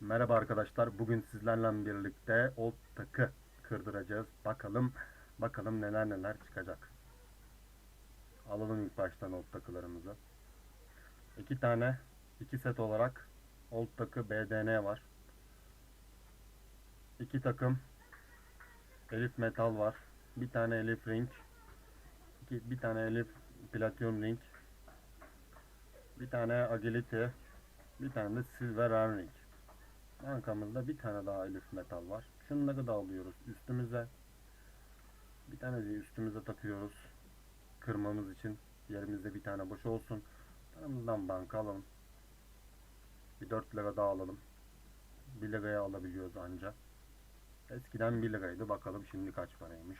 Merhaba arkadaşlar. Bugün sizlerle birlikte old takı kırdıracağız. Bakalım bakalım neler neler çıkacak. Alalım ilk baştan old takılarımızı. İki tane iki set olarak old takı BDN var. İki takım Elif metal var. Bir tane Elif ring. iki, bir tane Elif platinum ring. Bir tane agility. Bir tane de silver ring. Bankamızda bir tane daha elif metal var. Şunları da alıyoruz üstümüze. Bir tane de üstümüze takıyoruz. Kırmamız için. Yerimizde bir tane boş olsun. Paramızdan banka alalım. Bir 4 lira daha alalım. 1 liraya alabiliyoruz anca. Eskiden 1 liraydı. Bakalım şimdi kaç paraymış.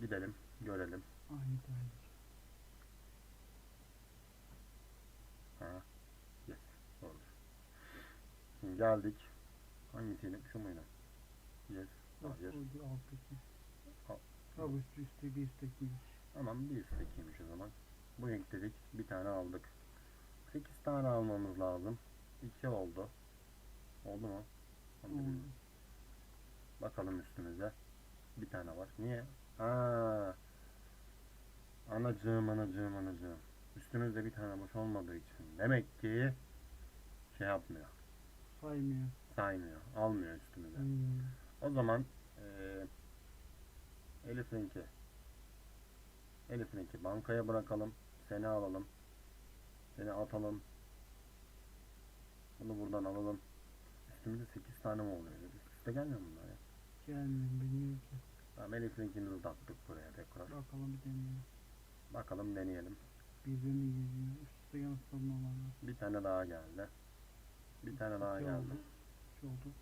Gidelim. Görelim. Aynı. Ha. Şimdi geldik. Hangisiydi? Şu muydu? Yes. Hayır. oldu alttaki. Al. Ha bu üstü üstte bir üsttekiymiş. Tamam bir üsttekiymiş o zaman. Bu renk dedik. Bir tane aldık. 8 tane almamız lazım. 2 oldu. Oldu mu? Oldu. Bakalım üstümüze. Bir tane var. Niye? Aa. Anacığım anacığım anacığım. Üstümüzde bir tane boş olmadığı için. Demek ki şey yapmıyor. Saymıyor. Saymıyor. Almıyor üstümüze. Hmm. O zaman eee Elif'inki Elif'inki bankaya bırakalım. Seni alalım. Seni atalım. Bunu buradan alalım. Üstümüzde 8 tane mi oluyor? Üst üste gelmiyor mu bunlar ya? Gelmiyor bilmiyorum ki. Tamam Elif'inkini de taktık buraya tekrar. Bakalım bir deneyelim. Bakalım deneyelim. Birbirini geliyor. Üst üste. Bir tane daha geldi. Bir tane daha geldi. oldu. Oldu.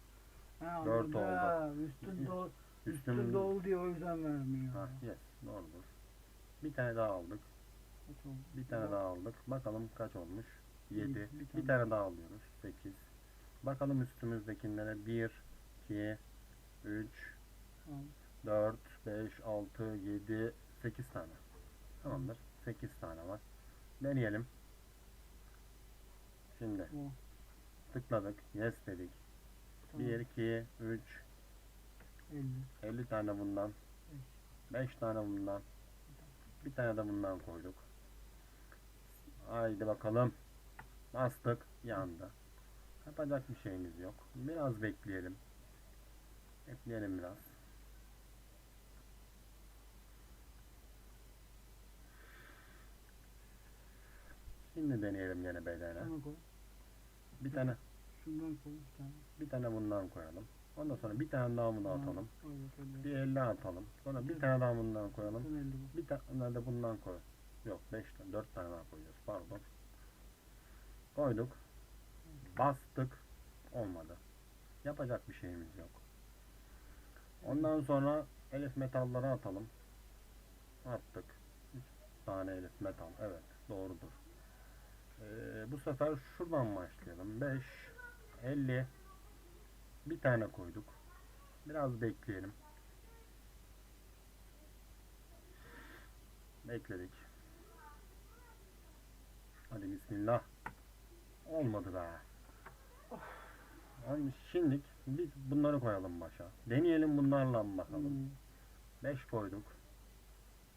Ha, Dört oldu. Ha, Üstün dolu. Üstüm... Üstün dolu diye o yüzden vermiyor. Ha, yes. Doğrudur. Bir tane daha aldık. Kaç oldu? Bir tane daha aldık. Bakalım kaç olmuş? 7. Bir- bir Bir tane. tane daha alıyoruz. 8. Bakalım üstümüzdekilere 1, 2, 3, Al. 4, 5, 6, 7, 8 tane. Tamamdır. 8 tane var. Deneyelim. Şimdi O. tıkladık. Yes dedik. Tamam. 1, 2, 3, 50. 50 tane bundan. 5 tane bundan. Bir tane de bundan koyduk. Haydi bakalım. Bastık. Yandı. Yapacak bir şeyimiz yok. Biraz bekleyelim. Bekleyelim biraz. Şimdi deneyelim gene koy. Bir tane Şundan koy bir tane. bir tane bundan koyalım. Ondan sonra bir tane daha bunu atalım. Bakalım. Bir 50 atalım. Sonra bir tane daha bundan koyalım. Son 50 bu. Bir tane de bundan koy. Yok 5 tane 4 tane daha koyuyoruz pardon. Koyduk. Bastık. Olmadı. Yapacak bir şeyimiz yok. Ondan sonra elif metalları atalım. Attık. 3 tane elif metal. Evet doğrudur. Ee, bu sefer şuradan başlayalım. 5 50 bir tane koyduk. Biraz bekleyelim. Bekledik. Hadi bismillah. Olmadı be. Yani şimdilik biz bunları koyalım başa. Deneyelim bunlarla bakalım. Hmm. 5 koyduk.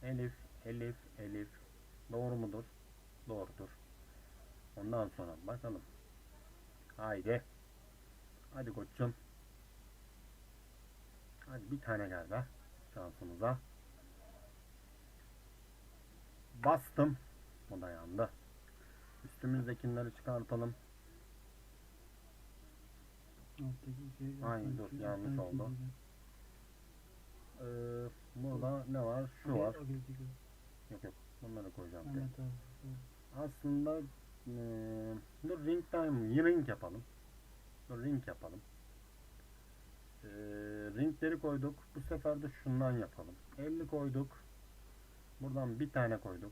Elif, elif, elif. Doğru mudur? Doğrudur. Ondan sonra bakalım. Haydi. Hadi koçum. Hadi bir tane gel be. Şansımıza. Bastım. O da yandı. Üstümüzdekileri çıkartalım. Şey. Ay, alttaki- dur, yanlış alttaki oldu. güzel. Ee, burada ne var? Şu var. Yok yok. Bunları koyacağım. Aslında eee dur ring time ring yapalım. Dur ring yapalım. Eee ringleri koyduk. Bu sefer de şundan yapalım. 50 koyduk. Buradan bir tane koyduk.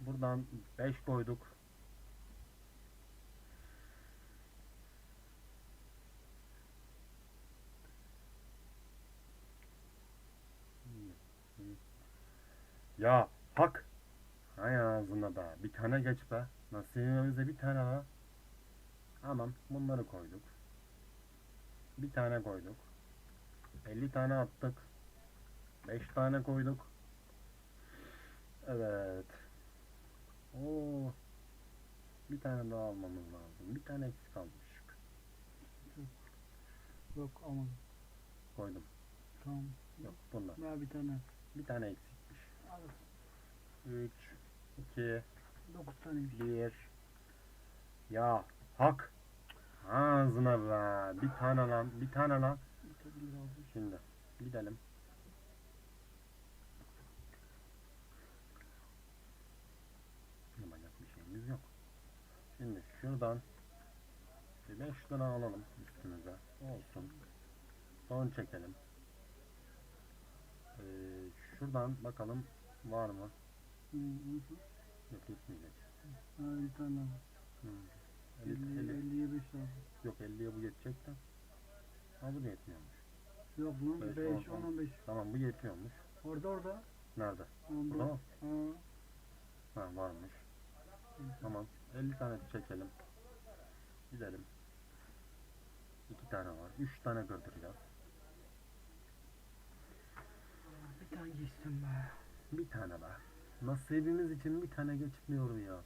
Buradan 5 koyduk. Ya hak. Ay ağzına da. Bir tane geç be. Nasibimize bir tane var. Tamam bunları koyduk. Bir tane koyduk. 50 tane attık. 5 tane koyduk. Evet. Oo. Bir tane daha almamız lazım. Bir tane eksik kalmış. Yok almadım. Koydum. Tamam. Yok bunlar. Daha bir tane. Bir tane eksikmiş. Al. 3 2 Dokuz taneymiş. 1 Ya hak. Ağzına be. Bir tane lan. Bir tane lan. Tane. Şimdi gidelim. Yapacak bir şeyimiz yok. Şimdi şuradan bir 5 lira alalım üstümüze. Olsun. Son çekelim. Ee, şuradan bakalım var mı? Yok yetmeyecek. Ha bir tane daha. Hı. 50, 50, 50. 50'ye 5 lazım. Yok 50'ye bu yetecek de. Ha bu da yetmiyormuş. Yok Beş, 5, on, 10, on. 15. Tamam bu yetiyormuş. Orada orada. Nerede? Burada mı? Ha. Ha varmış. Tamam. 50 tane çekelim. Gidelim. 2 tane var. 3 tane kırdıracağız. Bir tane geçtim be. Bir tane daha. Nasibimiz için bir tane geçmiyor ya.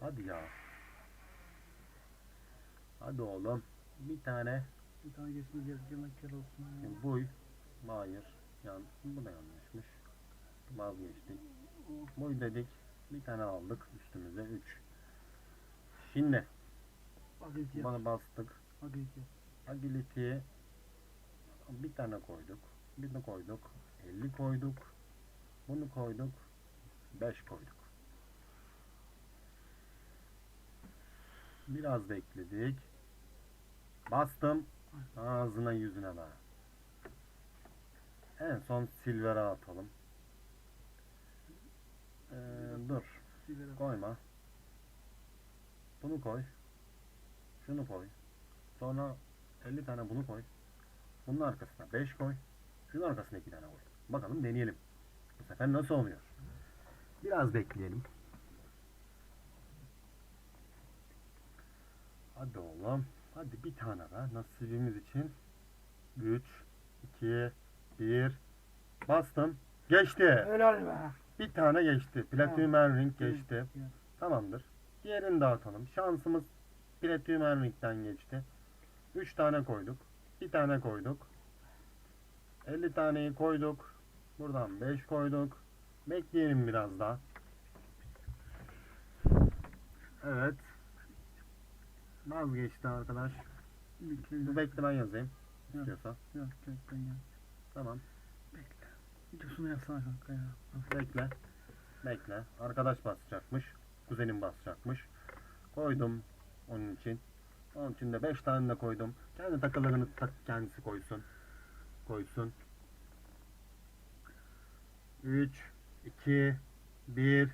Hadi ya. Hadi oğlum. Bir tane. Bir tane geçtim gerekirken kere olsun. ya. Şimdi buy. Hayır. Yan, bu da yanlışmış. Vazgeçtik. Buy dedik. Bir tane aldık üstümüze. 3. Şimdi Agility bana bastık. Agility. Agility'ye bir tane koyduk. Birini koyduk. 50 koyduk. Bunu koyduk. 5 koyduk. Biraz bekledik. Bastım. Ağzına yüzüne daha. En son silver'a atalım. Ee, dur. Koyma. Bunu koy. Şunu koy. Sonra 50 tane bunu koy. Bunun arkasına 5 koy. Şunun arkasına 2 tane koy. Bakalım deneyelim. Bu sefer nasıl oluyor? Biraz bekleyelim. Hadi oğlum. Hadi bir tane daha nasibimiz için. 3 2 1 Bastım. Geçti. Helal be. Bir tane geçti. Platinum Ring geçti. Evet. Tamamdır. Diğerini dağıtalım. Şansımız Platinum Ring'den geçti. 3 tane koyduk. Bir tane koyduk. 50 taneyi koyduk. Buradan 5 koyduk. Bekleyelim biraz daha. Evet. Vazgeçti arkadaş. Bekle. Bu bekle ben yazayım. İstiyorsa. Yok yok ben ya. Tamam. Bekle. Videosunu yapsana kanka ya. Bekle. Bekle. Arkadaş basacakmış. Kuzenim basacakmış. Koydum onun için. Onun için de 5 tane de koydum. Kendi takılarını tak kendisi koysun. Koysun. 3 2 1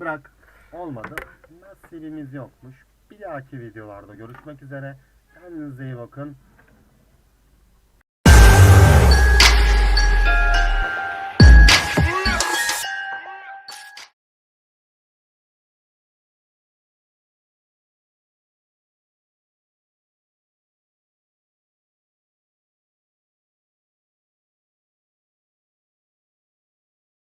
Bırak. Olmadı. Nasibimiz yokmuş. Bir dahaki videolarda görüşmek üzere. Kendinize iyi bakın.